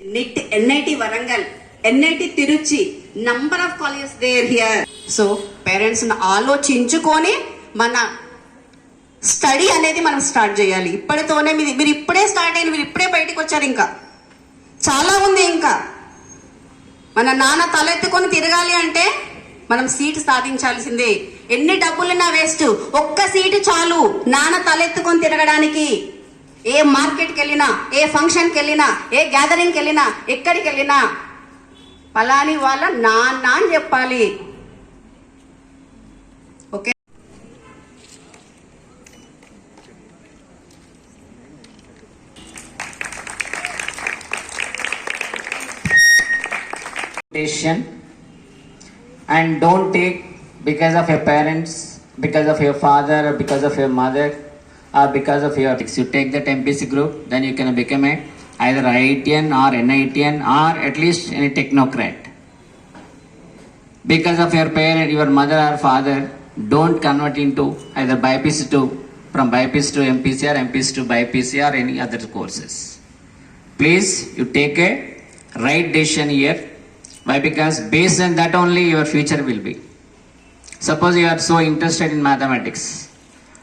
NIT, NIT Varangal, NIT Tiruchi, number of colleges there here. So parents ఆలోచించుకొని మన study అనేది మనం start చేయాలి. ఇప్పటితోనే మీరు మీరు ఇప్పుడే స్టార్ట్ అయిన మీరు ఇప్పుడే బయటకు వచ్చారు ఇంకా. చాలా ఉంది ఇంకా. మన నాన్న తలెత్తుకొని తిరగాలి అంటే మనం సీటు సాధించాల్సిందే. ఎన్ని డబ్బులున్నా వేస్ట్ ఒక్క సీటు చాలు. నాన్న తలెత్తుకొని తిరగడానికి. ఏ మార్కెట్కి వెళ్ళినా ఏ ఫంక్షన్కి వెళ్ళినా ఏ గ్యాదరింగ్కి వెళ్ళినా ఎక్కడికి వెళ్ళినా పలాని వాళ్ళ నాన్న అని చెప్పాలి okay temptation and don't take because of your parents, because of your father, or because of your mother, or because of your. You take that MPC group, then you can become a either IITian or NITian or at least a technocrat. Because of your parent, your mother or father, don't convert into either BIPC to from BIPC to MPC or MPC to BIPC or any other courses. Please, you take a right decision here. Why? Because based on that only your future will be. Suppose you are so interested in mathematics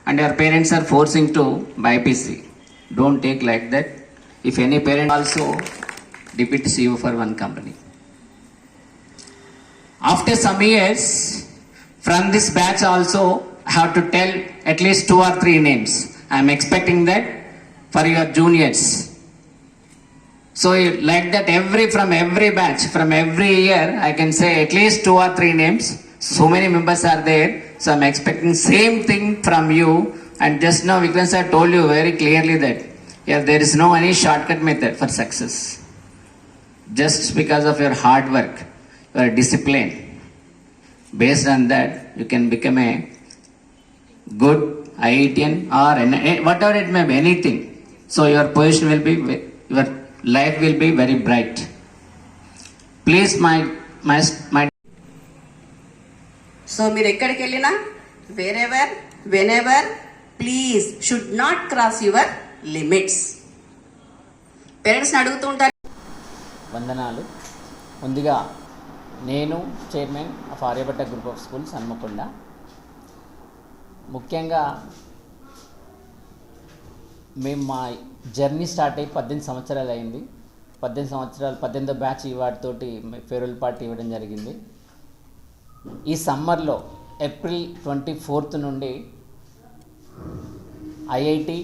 and your parents are forcing to buy PC. Don't take like that. If any parent also deputes you for one company. After some years, from this batch also have to tell at least two or three names. I am expecting that for your juniors. So like that every from every batch, from every year, I can say at least two or three names. So many members are there. So I'm expecting same thing from you. And just now Vikram sir told you very clearly that yeah, there is no any shortcut method for success. Just because of your hard work, your discipline. Based on that, you can become a good IITian or an, whatever it may be, anything. So your position will be, your life will be very bright. Please, my, my, my so మీరు ఎక్కడికి వెళ్ళినా wherever ever please should not cross your limits పేరెంట్స్ని అడుగుతూ ఉంటారు. వందనాలు. ముందుగా నేను chairman of Aryabhatta group of schools Hanamkonda. ముఖ్యంగా మేము మా జర్నీ స్టార్ట్ అయ్యి పద్దెనిమిది సంవత్సరాలు అయింది. పద్దెనిమిది సంవత్సరాలు పద్దెనిమిదో బ్యాచ్ వాటితోటి ఫేర్వెల్ పార్టీ ఇవ్వడం జరిగింది. ఈ సమ్మర్లో ఏప్రిల్ ట్వంటీ ఫోర్త్ నుండి IIT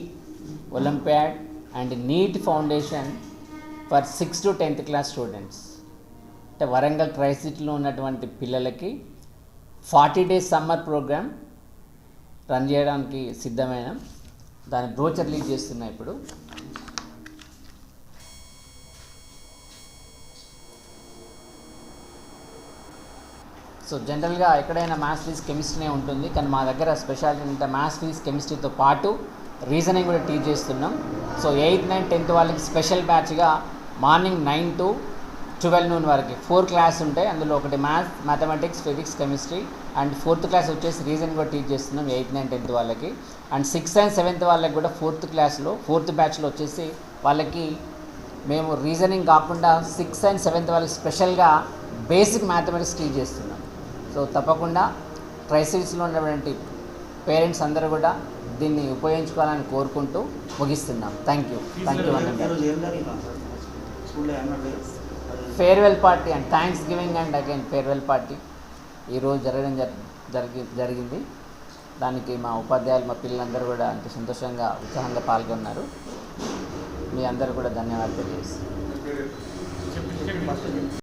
olympiad and NEET foundation for six to tenth class students. అంటే వరంగల్ ట్రైసిటీలో ఉన్నటువంటి పిల్లలకి forty days summer programme run చేయడానికి సిద్ధమైన. దాని బ్రోచర్ రిలీజ్ చేస్తున్నా ఇప్పుడు. సో జనరల్గా ఎక్కడైనా మ్యాథ్స్ ఫీజ్ కెమిస్ట్రీనే ఉంటుంది. కానీ మా దగ్గర స్పెషాలిటీ అంటే మ్యాథ్స్ ఫీజ్ కెమిస్ట్రీతో పాటు రీజనింగ్ కూడా టీచ్ చేస్తున్నాం. సో ఎయిత్ నైన్ టెన్త్ వాళ్ళకి special బ్యాచ్గా morning nine to twelve noon వరకు ఫోర్ క్లాస్ ఉంటాయి. అందులో ఒకటి maths mathematics physics chemistry and fourth class వచ్చేసి రీజన్ కూడా టీచ్ చేస్తున్నాం ఎయిత్ నైన్ టెన్త్ వాళ్ళకి. అండ్ సిక్స్త్ అండ్ సెవెంత్ వాళ్ళకి కూడా ఫోర్త్ క్లాస్లో ఫోర్త్ బ్యాచ్లో వచ్చేసి వాళ్ళకి మేము రీజనింగ్ కాకుండా సిక్స్త్ అండ్ సెవెంత్ వాళ్ళకి స్పెషల్గా బేసిక్ మ్యాథమెటిక్స్ టీచ్ చేస్తున్నాం. సో తప్పకుండా ట్రైసిటీస్లో ఉన్నటువంటి పేరెంట్స్ అందరూ కూడా దీన్ని ఉపయోగించుకోవాలని కోరుకుంటూ ముగిస్తున్నాం. Thank you thank you farewell party and thanksgiving and again farewell party ఈరోజు జరగడం జరి జరిగి జరిగింది. దానికి మా ఉపాధ్యాయులు మా పిల్లలందరూ కూడా అంత సంతోషంగా ఉత్సాహంగా పాల్గొన్నారు. మీ అందరూ కూడా ధన్యవాదాలు తెలియజేస్తాను